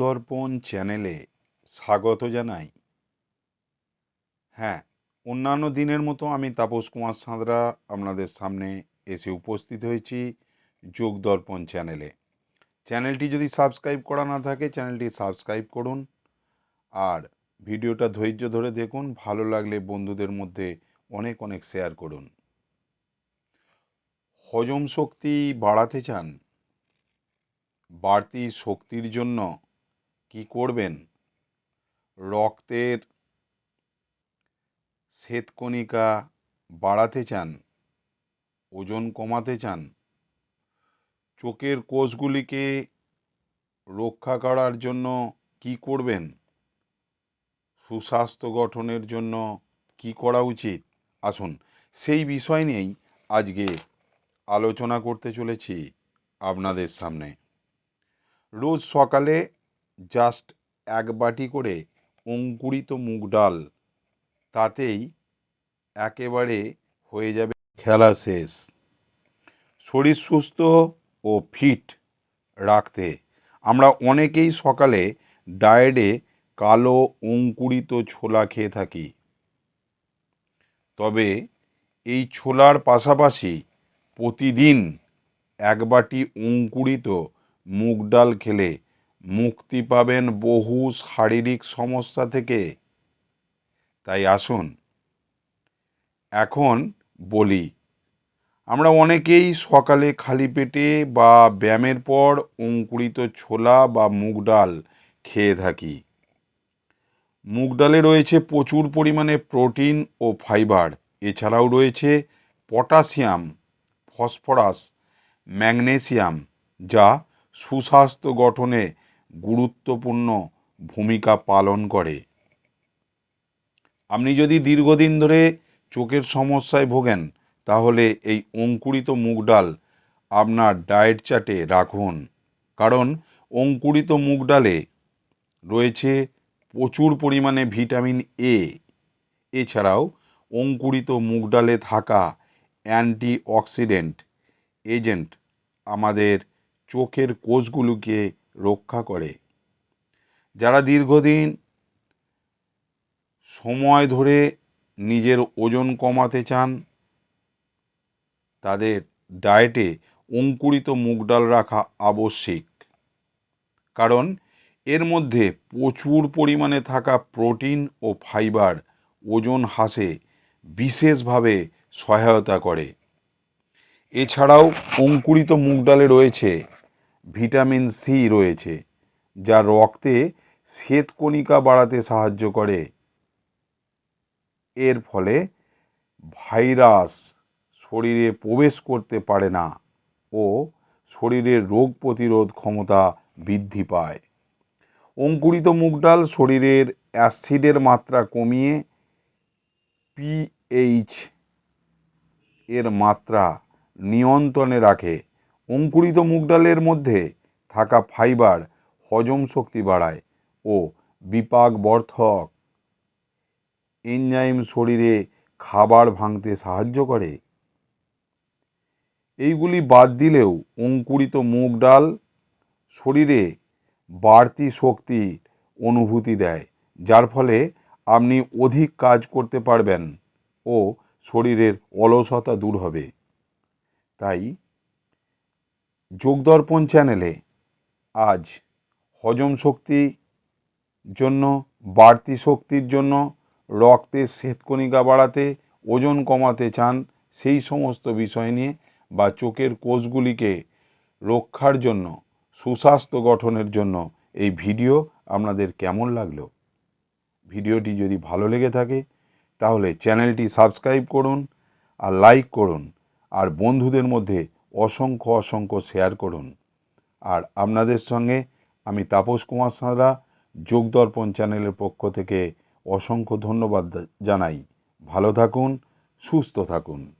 দর্পণ চ্যানেলে স্বাগত জানাই। হ্যাঁ অন্যান্য দিনের মতো আমি তাপস কুমার সাঁতরা আপনাদের সামনে এসে উপস্থিত হয়েছি যোগ দর্পণ চ্যানেলে। চ্যানেলটি যদি সাবস্ক্রাইব করা না থাকে, চ্যানেলটি সাবস্ক্রাইব করুন আর ভিডিওটা ধৈর্য ধরে দেখুন, ভালো লাগলে বন্ধুদের মধ্যে অনেক অনেক শেয়ার করুন। হজম শক্তি বাড়াতে চান, বাড়তি শক্তির জন্য কি করবেন? রক্তের শ্বেতকণিকা বাড়াতে চান, ওজন কমাতে চান, চোখের কোষগুলিকে রক্ষা করার জন্য কি করবেন? সুস্বাস্থ্য গঠনের জন্য কি করা উচিত? আসুন, সেই বিষয় নিয়েই আজকে আলোচনা করতে চলেছি আপনাদের সামনে। রোজ সকালে জাস্ট এক বাটি করে অঙ্কুরিত মুগ ডাল, তাতেই একেবারে হয়ে যাবে খেলা শেষ। শরীর সুস্থ ও ফিট রাখতে আমরা অনেকেই সকালে ডায়েটে কালো অঙ্কুরিত ছোলা খেয়ে থাকি। তবে এই ছোলার পাশাপাশি প্রতিদিন এক বাটি অঙ্কুরিত মুগ ডাল খেলে মুক্তি পাবেন বহু শারীরিক সমস্যা থেকে। তাই আসুন, এখন বলি, আমরা অনেকেই সকালে খালি পেটে বা ব্যায়ামের পর অঙ্কুরিত ছোলা বা মুগ ডাল খেয়ে থাকি। মুগ ডালে রয়েছে প্রচুর পরিমাণে প্রোটিন ও ফাইবার। এছাড়াও রয়েছে পটাশিয়াম, ফসফরাস, ম্যাগনেসিয়াম, যা সুস্বাস্থ্য গঠনে গুরুত্বপূর্ণ ভূমিকা পালন করে। আপনি যদি দীর্ঘদিন ধরে চোখের সমস্যায় ভোগেন, তাহলে এই অঙ্কুরিত মুগ ডাল আপনার ডায়েট চার্টে রাখুন। কারণ অঙ্কুরিত মুগ ডালে রয়েছে প্রচুর পরিমাণে ভিটামিন এ এছাড়াও অঙ্কুরিত মুগ ডালে থাকা অ্যান্টিঅক্সিডেন্ট এজেন্ট আমাদের চোখের কোষগুলোকে রক্ষা করে। যারা দীর্ঘদিন সময় ধরে নিজের ওজন কমাতে চান, তাদের ডায়েটে অঙ্কুরিত মুগ ডাল রাখা আবশ্যিক। কারণ এর মধ্যে প্রচুর পরিমাণে থাকা প্রোটিন ও ফাইবার ওজন হ্রাসে বিশেষভাবে সহায়তা করে। এছাড়াও অঙ্কুরিত মুগ ডালে রয়েছে ভিটামিন সি রয়েছে, যা রক্তে শ্বেতকণিকা বাড়াতে সাহায্য করে। এর ফলে ভাইরাস শরীরে প্রবেশ করতে পারে না ও শরীরের রোগ প্রতিরোধ ক্ষমতা বৃদ্ধি পায়। অঙ্কুরিত মুগ ডাল শরীরের অ্যাসিডের মাত্রা কমিয়ে পিএইচ এর মাত্রা নিয়ন্ত্রণে রাখে। অঙ্কুরিত মুগ ডালের মধ্যে থাকা ফাইবার হজম শক্তি বাড়ায় ও বিপাক বর্ধক। এনজাইম শরীরে খাবার ভাঙতে সাহায্য করে। এইগুলি বাদ দিলেও অঙ্কুরিত মুগ ডাল শরীরে বাড়তি শক্তি অনুভূতি দেয়, যার ফলে আপনি অধিক কাজ করতে পারবেন ও শরীরের অলসতা দূর হবে। তাই যোগদর্পণ চ্যানেলে আজ হজম শক্তি জন্য, বাড়তি শক্তির জন্য রক্তের শ্বেতকণিকা বাড়াতে, ওজন কমাতে চান সেই সমস্ত বিষয় নিয়ে বা চোখের কোষগুলিকে রক্ষার জন্য, সুস্বাস্থ্য গঠনের জন্য এই ভিডিও আপনাদের কেমন লাগল? ভিডিওটি যদি ভালো লেগে থাকে, তাহলে চ্যানেলটি সাবস্ক্রাইব করুন আর লাইক করুন। আর বন্ধুদের মধ্যে অসংখ্য অসংখ্য শেয়ার করুন। আর আপনাদের সঙ্গে আমি তাপস কুমার সাঁতরা, যোগদর্পণ চ্যানেলের পক্ষ থেকে অসংখ্য ধন্যবাদ জানাই। ভালো থাকুন, সুস্থ থাকুন।